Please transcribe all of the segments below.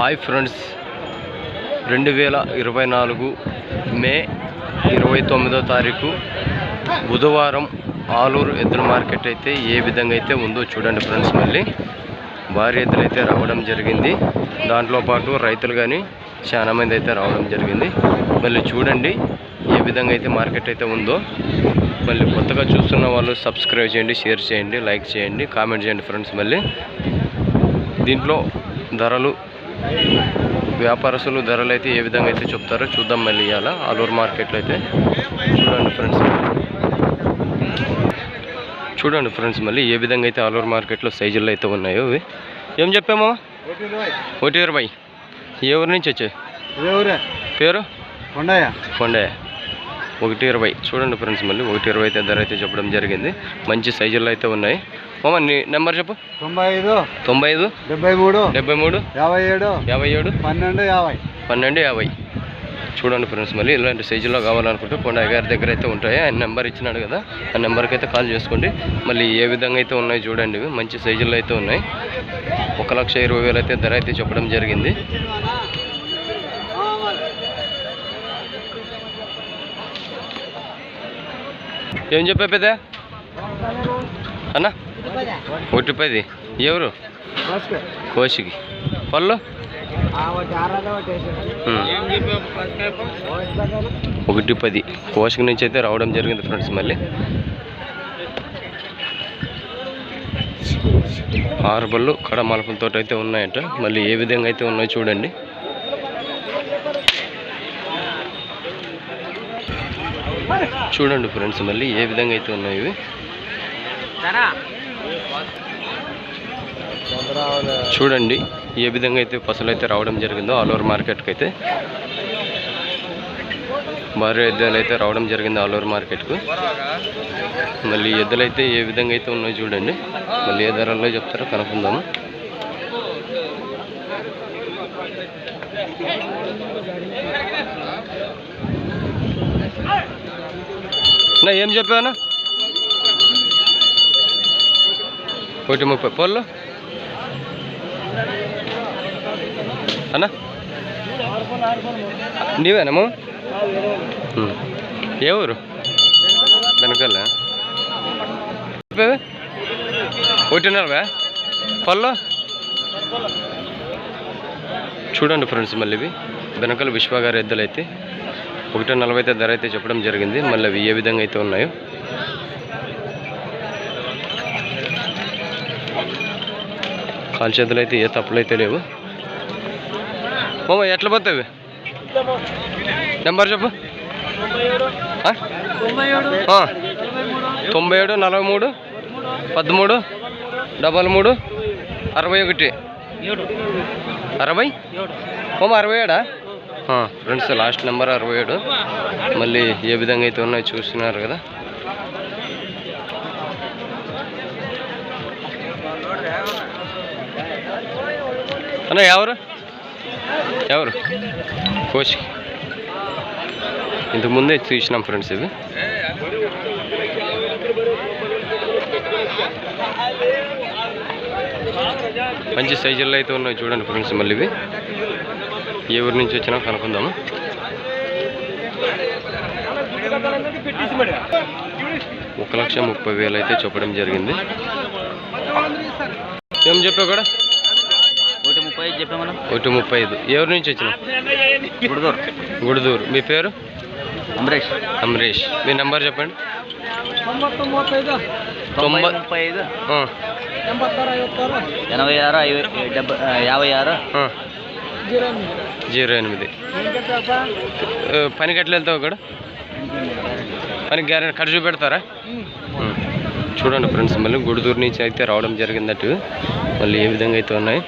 Hi friends. రెండు వేల ఇరవై నాలుగు మే ఇరవై తొమ్మిదో తారీఖు బుధవారం ఆలూరు ఎద్దుల మార్కెట్ అయితే ఏ విధంగా అయితే ఉందో చూడండి ఫ్రెండ్స్ మళ్ళీ. భారీ ఎద్దులు అయితే రావడం జరిగింది. దాంట్లో పాటు రైతులు కానీ చాలా మంది అయితే రావడం జరిగింది. మళ్ళీ చూడండి ఏ విధంగా అయితే మార్కెట్ అయితే ఉందో. మళ్ళీ కొత్తగా చూస్తున్న వాళ్ళు సబ్స్క్రైబ్ చేయండి షేర్ చేయండి లైక్ చేయండి కామెంట్ చేయండి ఫ్రెండ్స్ మళ్ళీ. దీంట్లో ధరలు వ్యాపారస్తులు ధరలు అయితే ఏ విధంగా అయితే చెప్తారో చూద్దాం మళ్ళీ ఇవాళ. ఆలూరు మార్కెట్లో అయితే. చూడండి ఫ్రెండ్స్. చూడండి ఫ్రెండ్స్ మళ్ళీ ఏ విధంగా అయితే ఆలూరు మార్కెట్లో సైజుల్లో అయితే ఉన్నాయో ఇవి ఏం చెప్పామో ఒకటి ఇరవై ఏ ఊరు నుంచి వచ్చాయి పేరు? కొండయ్య. కొండే ఒకటి ఇరవై. చూడండి ఫ్రెండ్స్ మళ్ళీ ఒకటి ఇరవై అయితే ధర అయితే చెప్పడం జరిగింది. మంచి సైజుల్లో అయితే ఉన్నాయి. మామ నీ నెంబర్ చెప్పు. తొంభై ఐదు తొంభై ఐదు డెబ్బై మూడు డెబ్బై మూడు యాభై ఏడు యాభై ఏడు పన్నెండు యాభై. పన్నెండు యాభై. చూడండి ఫ్రెండ్స్ మళ్ళీ ఇలాంటి సైజులో కావాలనుకుంటే కొండ గారి దగ్గర అయితే ఉంటాయి. ఆయన నెంబర్ ఇచ్చినాడు కదా ఆ నెంబర్కి అయితే కాల్ చేసుకోండి. మళ్ళీ ఏ విధంగా అయితే ఉన్నాయి చూడండి ఇవి మంచి సైజుల్లో అయితే ఉన్నాయి. ఒక లక్ష ఇరవై వేలు అయితే ధర అయితే చెప్పడం జరిగింది. ఏం చెప్పా పెద్ద? అన్న? ఒకటి పది ఎవరు? కోసికి. పళ్ళు. ఒకటి పది. కోశక నుంచి అయితే రావడం జరిగింది ఫ్రెండ్స్ మళ్ళీ. ఆరు బళ్ళు కడ మలపంతో అయితే ఉన్నాయంట. మళ్ళీ ఏ విధంగా అయితే ఉన్నాయో చూడండి. చూడండి ఫ్రెండ్స్ మళ్ళీ ఏ విధంగా అయితే ఉన్నాయి ఇవి. చూడండి ఏ విధంగా అయితే పసలు అయితే రావడం జరిగిందో ఆల్ ఓవర్ మార్కెట్కి అయితే. భారీ ఎద్దులు అయితే రావడం జరిగింది ఆల్ ఓవర్ మార్కెట్కు మళ్ళీ ఎద్దులు అయితే ఏ విధంగా అయితే ఉన్నాయో చూడండి. మళ్ళీ ఏ ధరల్లో చెప్తారో కనుక్కుందాము. నా ఏం చెప్పానా ఒకటి ముప్పై పళ్ళు అన్నా? నీవేనమ్మా ఏ ఊరు? వెనకాల. ఒకటి నలభై పళ్ళు చూడండి ఫ్రెండ్స్ మళ్ళీ ఇవి. వెనకాల విశ్వగారి ఎద్దులు అయితే ఒకటి నలభై అయితే ధర అయితే చెప్పడం జరిగింది. మళ్ళీ అవి ఏ విధంగా అయితే ఉన్నాయో. కాలు చేతులు అయితే ఏ తప్పులు అయితే లేవు. మామ ఎట్లా పోతావి? నెంబర్ చెప్పు. తొంభై ఏడు నలభై మూడు పదమూడు డబల్ మూడు అరవై ఒకటి. అరవై? మామ అరవై ఏడా? ఫ్రెండ్స్ లాస్ట్ నెంబర్ అరవై ఏడు. మళ్ళీ ఏ విధంగా అయితే ఉన్నాయో చూస్తున్నారు కదా. అన్న ఎవరు? ఎవరు? కోచ్ ఇంతకు ముందే చూసినాం ఫ్రెండ్స్ ఇవి. మంచి సైజుల్లో అయితే ఉన్నాయి చూడండి ఫ్రెండ్స్ మళ్ళీ ఇవి. ఏ ఊరి నుంచి వచ్చినా కనుక్కుందాము? ఒక లక్ష ముప్పై వేలు అయితే చెప్పడం జరిగింది. ఏం చెప్పావు కూడా ఒకటి ముప్పై ఐదు చెప్పామన్నా ఒకటి ముప్పై ఐదు. ఎవరి నుంచి వచ్చినావు? గుడిదూరు. గుడిదూరు. మీ పేరు? అమరేష్. అమరేష్. మీ నెంబర్ చెప్పండి. తొంభై ముప్పై ఐదు. ఆ, ఎనభై ఆరు డెబ్బై యాభై ఆరు. జీరో ఎనిమిది. ఆ, పనికి ఎట్లా వెళ్తావు ఇక్కడ పనికి గ్యారెంటీ కట్ చూపెడతారా ఉం. చూడండి ఫ్రెండ్స్ మళ్ళీ గుడిదూరు నుంచి అయితే రావడం జరిగిందట్టు మళ్ళీ ఏ విధంగా అయితే ఉన్నాయి.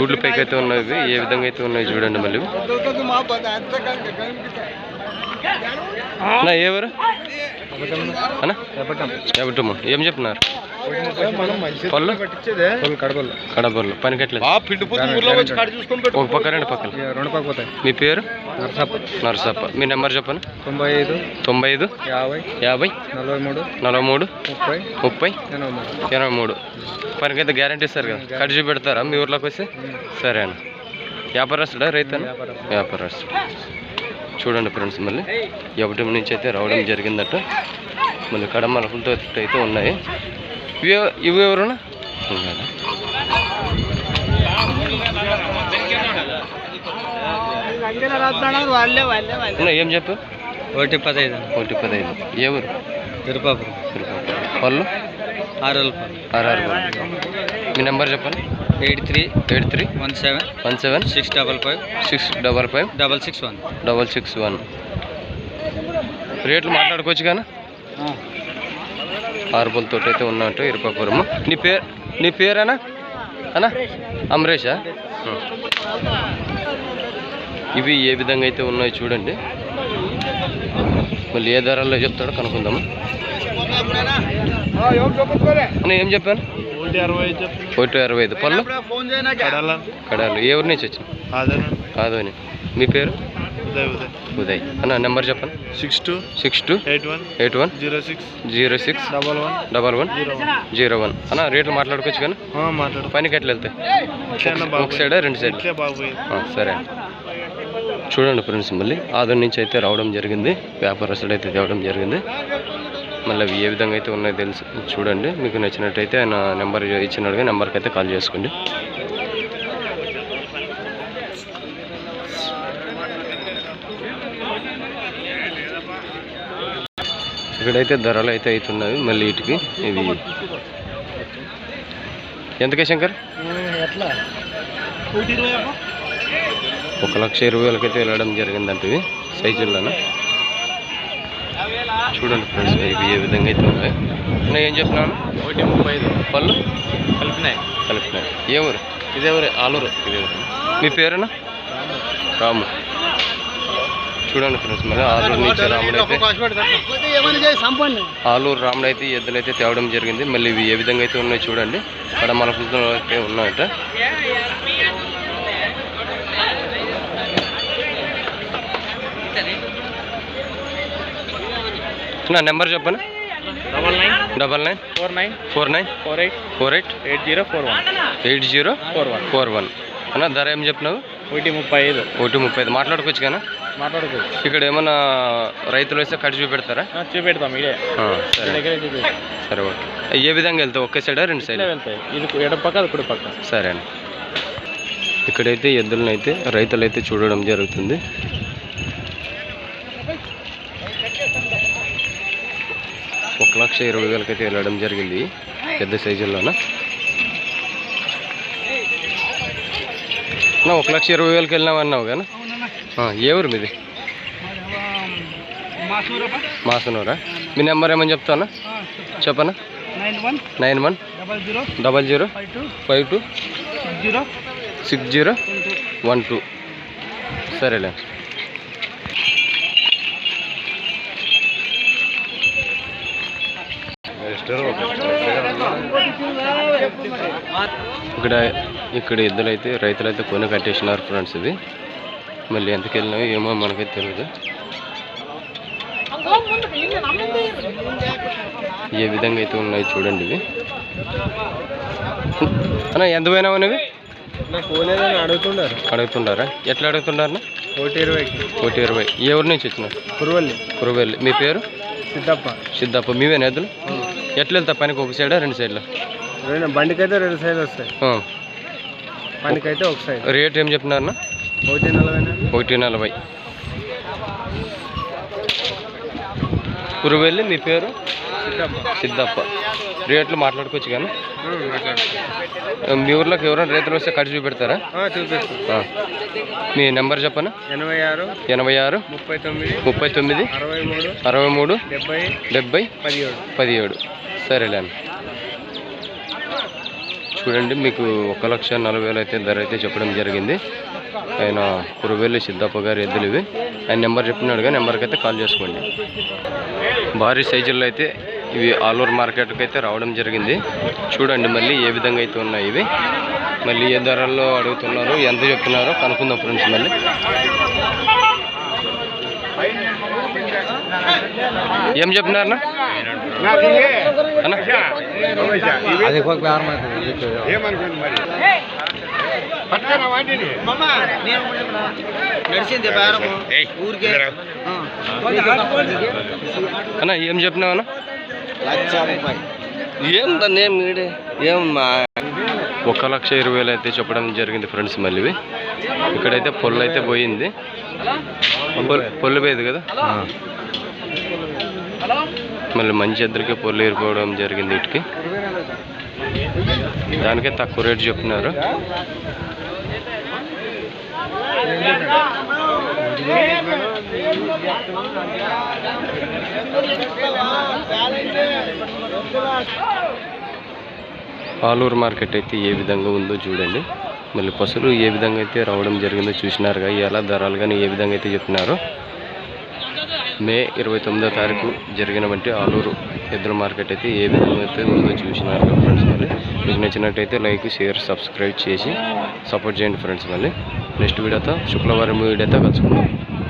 దూడ్ల పైకి అయితే ఉన్నాయి. ఏ విధంగా అయితే ఉన్నాయి చూడండి మళ్ళీ. అన్న ఎవరు? అన్న ఏం చెప్తున్నారు? పళ్ళు? కడపల్లో పనికెట్లేదు ఒక పక్క రెండు పక్కల రెండు పక్క పోతాయి. మీ పేరు? నరసప్ప. నరసప్ప. మీ నెంబర్ చెప్పండి. తొంభై ఐదు తొంభై ఐదు యాభై. యాభై. నలభై మూడు నలభై మూడు ముప్పై. ముప్పై. ఎనభై మూడు పనికైతే గ్యారంటీ ఇస్తారు కదా. కట్ చూపెడతారా? మీ ఊర్లోకి వస్తే? సరే అన్న. వ్యాపారస్తుడా రైతు వ్యాపారం. వ్యాపారస్తుడు. చూడండి ఫ్రెండ్స్ మళ్ళీ. ఒకటి నుంచి అయితే రావడం జరిగిందట. మళ్ళీ కడమలపులతో అయితే ఉన్నాయి. ఇవి ఇవి ఎవరున్నా? ఏం చెప్పు? ఒకటి పదహైదు ఒకటి పదహైదు ఏ ఊరు తిరుపాపురం. పళ్ళు? ఆరు ఆర్ఆర్ మీ నెంబర్ చెప్పండి. Eight three eight three one seven one seven six double five six double five double six one. Double six one. రేట్లు మాట్లాడుకోవచ్చు కానీ ఆరుబులతో అయితే ఉన్నట్టు ఇరుపాపురము. నీ పేరు నీ పేరేనా? అన్నా? అమరేషా. ఇవి ఏ విధంగా అయితే ఉన్నాయో చూడండి. మళ్ళీ ఏ ధరల్లో చెప్తాడో కనుక్కుందాము. ఏం చెప్పాను? ఒకటి అరవై ఐదు పళ్ళు? కడాలు ఏ ఊరి నుంచి వచ్చిన కాదని మీ పేరు? ఉదయ్ అన్న నెంబర్ చెప్పండి. Six two six two eight one eight one zero six zero six double one double one zero one. అన్న రేట్లు మాట్లాడుకోవచ్చు కానీ? మాట్లాడు. పనికి ఎట్లా వెళ్తాయి? ఒక సైడా రెండు సైడ్ సరే చూడండి ఫ్రెండ్స్ మళ్ళీ ఆదర్ నుంచి అయితే రావడం జరిగింది. వ్యాపారస్తుడు అయితే తేవడం జరిగింది. మళ్ళీ అవి ఏ విధంగా అయితే ఉన్నాయో తెలుసు. చూడండి. మీకు నచ్చినట్టయితే ఆయన నెంబర్ ఇచ్చినట్టుగా నెంబర్కి అయితే కాల్ చేసుకోండి. ఇక్కడైతే ధరలు అయితే అవుతున్నవి మళ్ళీ వీటికి. ఇవి ఎంతకే శంకర్? ఒక లక్ష ఇరవై వేలకైతే వెళ్ళడం జరిగిందంట ఇవి సైజుల్లోన? చూడండి ఫ్రెండ్స్ ఇవి ఏ విధంగా అయితే ఉన్నాయి. నేను ఏం చెప్తున్నాను ఒకటి ముప్పై ఐదు. పళ్ళు? కలిపినాయి కలిపినాయి ఏ ఊరు? ఇదే ఊరే ఆలూరు. ఇదే ఊరు. మీ పేరేనా రాము. చూడండి ఫ్రెండ్స్ మరి ఆలూరు నుంచి రాముడు అయితే ఆలూరు రాముడు అయితే ఎద్దులు అయితే తేవడం జరిగింది. మళ్ళీ ఇవి ఏ విధంగా అయితే ఉన్నాయో చూడండి. అక్కడ మన పుస్తకంలో అయితే ఉన్నాయట. నా నెంబర్ చెప్పండి. Double nine. Double nine. Four nine. Four nine. Four eight. Four eight. Eight zero four one. Eight zero four one. Four one. అన్న ధర ఏం చెప్పినావు? ఒకటి ముప్పై ఐదు. ఒకటి ముప్పై ఐదు. మాట్లాడుకోవచ్చు కానీ మాట్లాడుకోవచ్చు ఇక్కడ ఏమన్నా రైతులు వస్తే కట్ చూపెడతారా? చూపెడతాం ఇదే. సరే. దగ్గర చూపెడతాం. సరే ఓకే. ఏ విధంగా వెళ్తావు? ఒకే సైడా రెండు సైడ్? వెళ్తాయి. ఇది ఎడ పక్క అది కుడి పక్క. సరే అండి. ఇక్కడైతే ఎద్దులను అయితే రైతులు అయితే చూడడం జరుగుతుంది. ఒక లక్ష ఇరవై వేలకైతే వెళ్ళడం జరిగింది. పెద్ద సైజుల్లోన? నా ఒక లక్ష ఇరవై వేలకి వెళ్ళినామన్నావు కానీ ఏ ఊరు మీది? మాసనూరా? మీ నెంబర్ ఏమని చెప్తానా చెప్పనా? Nine one double zero five two six zero six zero one two. సరేలే. ఇక్కడ ఇక్కడ ఇద్దరు అయితే రైతులు అయితే కొని కట్టేసినారు ఫ్రెండ్స్ ఇది. మళ్ళీ ఎంతకు వెళ్ళినాయో ఏమో మనకైతే తెలియదు ఏ విధంగా అయితే ఉన్నాయి చూడండి ఇవి. అన్న ఎంత పోయినావు ఏదైనా అడుగుతున్నారు అడుగుతుండారా? ఎట్లా అడుగుతుండారన్న ఒకటి ఇరవైకి. ఒకటి ఇరవై. ఏ ఊరు నుంచి వచ్చినారు కురువల్లి. కురువేలి మీ పేరు? సిద్ధప్ప. సిద్ధప్ప. మీవే నేతలు ఎట్లా వెళ్తా పనికి ఒక సైడా రెండు సైడ్లా? బండికైతే రెండు సైడ్ వస్తాయి. పనికైతే ఒక సైడ్. రేట్ ఏం చెప్తున్నారన్న? ఒకటి నలభై. కురువెల్లి మీ పేరు? సిద్ధప్ప. రేట్లు మాట్లాడుకోవచ్చు కానీ. మీ ఊర్లోకి ఎవరైనా రైతులు వస్తే కట్ చూపెడతారా. మీ నెంబర్ చెప్పనా? ఎనభై ఆరు ఎనభై ఆరు ముప్పై తొమ్మిది ముప్పై తొమ్మిది అరవై మూడు అరవై మూడు డెబ్బై డెబ్బై పదిహేడు. పదిహేడు. సరేలే అన్న. చూడండి మీకు ఒక లక్ష నలభై వేలు అయితే ధర అయితే చెప్పడం జరిగింది. ఆయన కురువేలి సిద్ధప్ప గారి ఎద్దులు ఇవి. ఆయన నెంబర్ చెప్పినాడుగా నెంబర్కి అయితే కాల్ చేసుకోండి. భారీ సైజుల్లో అయితే ఇవి ఆలూరు మార్కెట్కి అయితే రావడం జరిగింది. చూడండి మళ్ళీ ఏ విధంగా అయితే ఉన్నాయి ఇవి. మళ్ళీ ఏ ధరల్లో అడుగుతున్నారు ఎంత చెప్తున్నారో కనుక్కుందాం ఫ్రెండ్స్ మళ్ళీ. ఏం చెప్పినారన్నా? అన్న? నడిచింది బేరము ఊరికే. అన్న ఏం లక్ష రూపాయి ఏం దాన్ని ఏం మీడే ఏం ఒక లక్ష ఇరవై వేలు అయితే చెప్పడం జరిగింది ఫ్రెండ్స్ మళ్ళీ. ఇక్కడైతే పొల్లు అయితే పోయింది. పొల్- పొల్లు పోయేది కదా? మళ్ళీ మంచి ఇద్దరికి పొల్లు ఏరిపోవడం జరిగింది వీటికి దానికే తక్కువ రేటు చెప్తున్నారు ఆలూరు మార్కెట్ అయితే ఏ విధంగా ఉందో చూడండి. మళ్ళీ పసులు ఏ విధంగా అయితే రావడం జరిగిందో చూసినారుగా ఎలా ధరలు కానీ ఏ విధంగా అయితే చెప్తున్నారో మే ఇరవై తొమ్మిదో తారీఖు జరిగినటువంటి ఆలూరు ఎద్దుల మార్కెట్ అయితే ఏ విధంగా అయితే ఉందో చూసినారు ఫ్రెండ్స్ మళ్ళీ మీకు నచ్చినట్టయితే లైక్ షేర్ సబ్స్క్రైబ్ చేసి సపోర్ట్ చేయండి ఫ్రెండ్స్ మళ్ళీ నెక్స్ట్ వీడియోతో శుక్రవారం వీడియోతో కలుసుకుందాం.